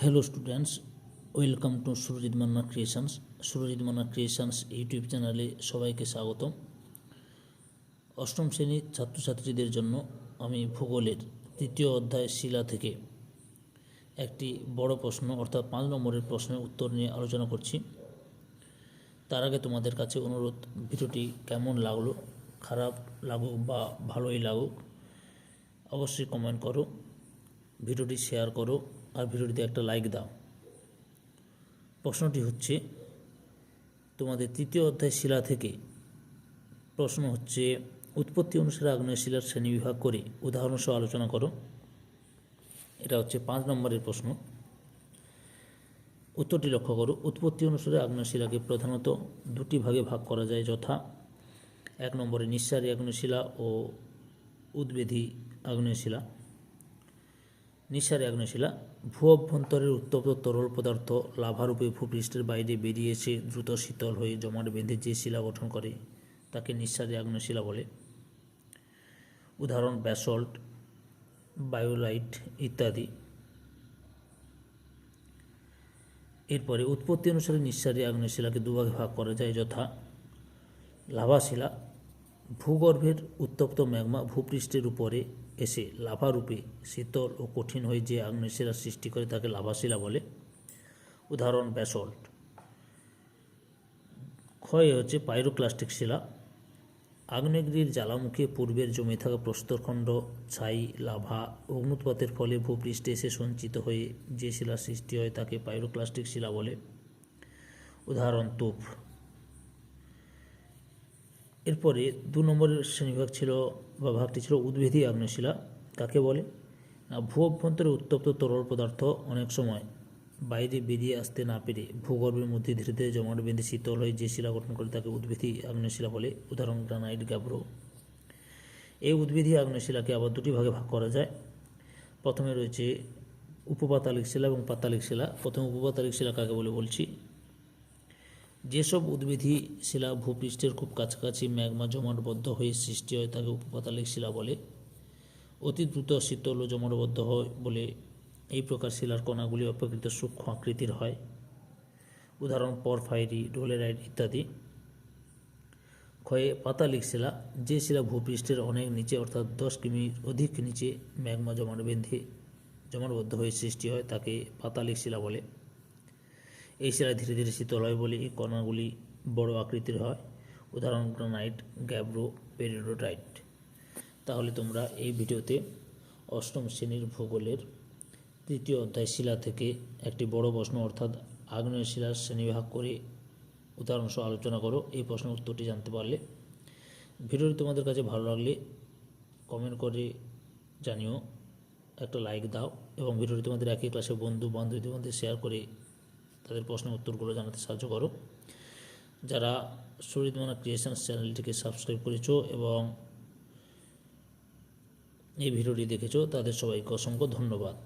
Hello students welcome to Surajit Manna creations Surajit Manna creations YouTube চ্যানেলে সবাইকে স্বাগতম। অষ্টম শ্রেণির ছাত্রছাত্রীদের জন্য আমি ভূগোলের তৃতীয় অধ্যায় শিলা থেকে একটি বড় প্রশ্ন অর্থাৎ পাঁচ নম্বরের প্রশ্নের উত্তর নিয়ে আলোচনা করছি। তার আগে তোমাদের কাছে অনুরোধ, ভিডিওটি কেমন লাগল, খারাপ লাগুক বা ভালোই লাগুক, অবশ্যই কমেন্ট করো, ভিডিওটি শেয়ার করো। আর ভিডিওটিতে একটা লাইক দাও। প্রশ্নটি হচ্ছে, তোমাদের তৃতীয় অধ্যায় শিলা থেকে প্রশ্ন হচ্ছে, উৎপত্তি অনুসারে আগ্নেয় শিলার শ্রেণীবিভাগ করে উদাহরণ সহ আলোচনা করো। এটা হচ্ছে পাঁচ নম্বরের প্রশ্ন। উত্তরটি লক্ষ্য করো, উৎপত্তি অনুসারে আগ্নেয় শিলাকে প্রধানত দুটি ভাগে ভাগ করা যায়, যথা এক নম্বরে নিঃসারী আগ্নেয় শিলা ও উদ্বেধী আগ্নেয় শিলা। নিঃসারী আগ্নেয়শিলা, ভূ অভ্যন্তরের উত্তপ্ত তরল পদার্থ লাভারূপে ভূপৃষ্ঠের বাইরে বেরিয়ে এসে দ্রুত শীতল হয়ে জমাট বেঁধে যে শিলা গঠন করে, তাকে নিঃসারী আগ্নেয়শিলা বলে। উদাহরণ, ব্যাসল্ট, বায়োলাইট ইত্যাদি। এরপরে উৎপত্তি অনুসারে নিঃসারী আগ্নেয়শিলাকে দুভাগে ভাগ করা যায়, যথা লাভাশিলা ভূগর্ভের উত্তপ্ত ম্যাগমা ভূপৃষ্ঠের উপরে এসে লাভারূপে, শীতল ও কঠিন হয়ে যে আগ্নেয়শিলা সৃষ্টি করে তাকে লাভাশিলা বলে। উদাহরণ ব্যাসল্ট। ক্ষয় হচ্ছে পাইরোক্লাস্টিক শিলা। আগ্নেয়গিরির জ্বালামুখে পূর্বের জমে থাকা প্রস্তরখণ্ড, ছাই, লাভা, অগ্নুৎপাতের ফলে ভূপৃষ্ঠে এসে সঞ্চিত হয়ে যে শিলা সৃষ্টি হয় তাকে পাইরোক্লাস্টিক শিলা বলে। উদাহরণ তুফ। এরপরে দু নম্বরের শ্রেণীভাগ ছিল বা ভাগটি ছিল উদ্ভিদী আগ্নেয়শিলা, কাকে বলে? ভূ অভ্যন্তরে উত্তপ্ত তরল পদার্থ অনেক সময় বাইরে বেরিয়ে আসতে না পেরে ভূগর্ভের মধ্যে ধীরে ধীরে জমাট বেঁধে শীতল হয়ে যে শিলা গঠন করে তাকে উদ্ভিদী আগ্নেয়শিলা বলে। উদাহরণ, গ্রানাইট, গ্যাব্রো। এই উদ্ভিদী আগ্নেয়শিলাকে আবার দুটি ভাগে ভাগ করা যায়। প্রথমে রয়েছে উপপাতালিক শিলা এবং পাতালিক শিলা। প্রথমে উপপাতালিক শিলা কাকে বলে বলছি? যেসব উদ্ভিদী শিলা ভূপৃষ্ঠের খুব কাছাকাছি ম্যাগমা জমাটবদ্ধ হয়ে সৃষ্টি হয়, তাকে উপপাতালিক শিলা বলে। অতি দ্রুত শীতল ও জমাটবদ্ধ হয় বলে এই প্রকার শিলার কণাগুলি অপেক্ষিত সূক্ষ্ম আকৃতির হয়। উদাহরণ, পরফাইরি ডোলেরাইট ইত্যাদি। ক্ষয়ে পাতালিক শিলা, যে শিলা ভূপৃষ্ঠের অনেক নিচে অর্থাৎ দশ কিমি অধিক নিচে ম্যাগমা জমাট বেঁধে জমাটবদ্ধ হয়ে সৃষ্টি হয়, তাকে পাতালিক শিলা বলে। এই শিলা ধীরে ধীরে শীতল হয় বলে এই কণাগুলি বড় আকৃতির হয়। উদাহরণ, গ্রানাইট, গ্যাব্রো, পেরিডোটাইট। তাহলে তোমরা এই ভিডিওতে অষ্টম শ্রেণির ভূগোলের তৃতীয় অধ্যায় শিলা থেকে একটি বড় প্রশ্ন অর্থাৎ আগ্নেয় শিলার শ্রেণীভাগ করে উদাহরণসহ আলোচনা করো। এই প্রশ্নের উত্তরটি জানতে পারলে ভিডিওটি তোমাদের কাছে ভালো লাগলে কমেন্ট করে জানিও, একটা লাইক দাও এবং ভিডিওটি তোমাদের একই ক্লাসে বন্ধু বান্ধবীদের মধ্যে শেয়ার করে তাদের প্রশ্নের উত্তরগুলো জানাতে সাহায্য করো। যারা শরীর মানা ক্রিয়েশনস চ্যানেলটিকে সাবস্ক্রাইব করেছ এবং এই ভিডিওটি দেখেছ, তাদের সবাইকে অসংখ্য ধন্যবাদ।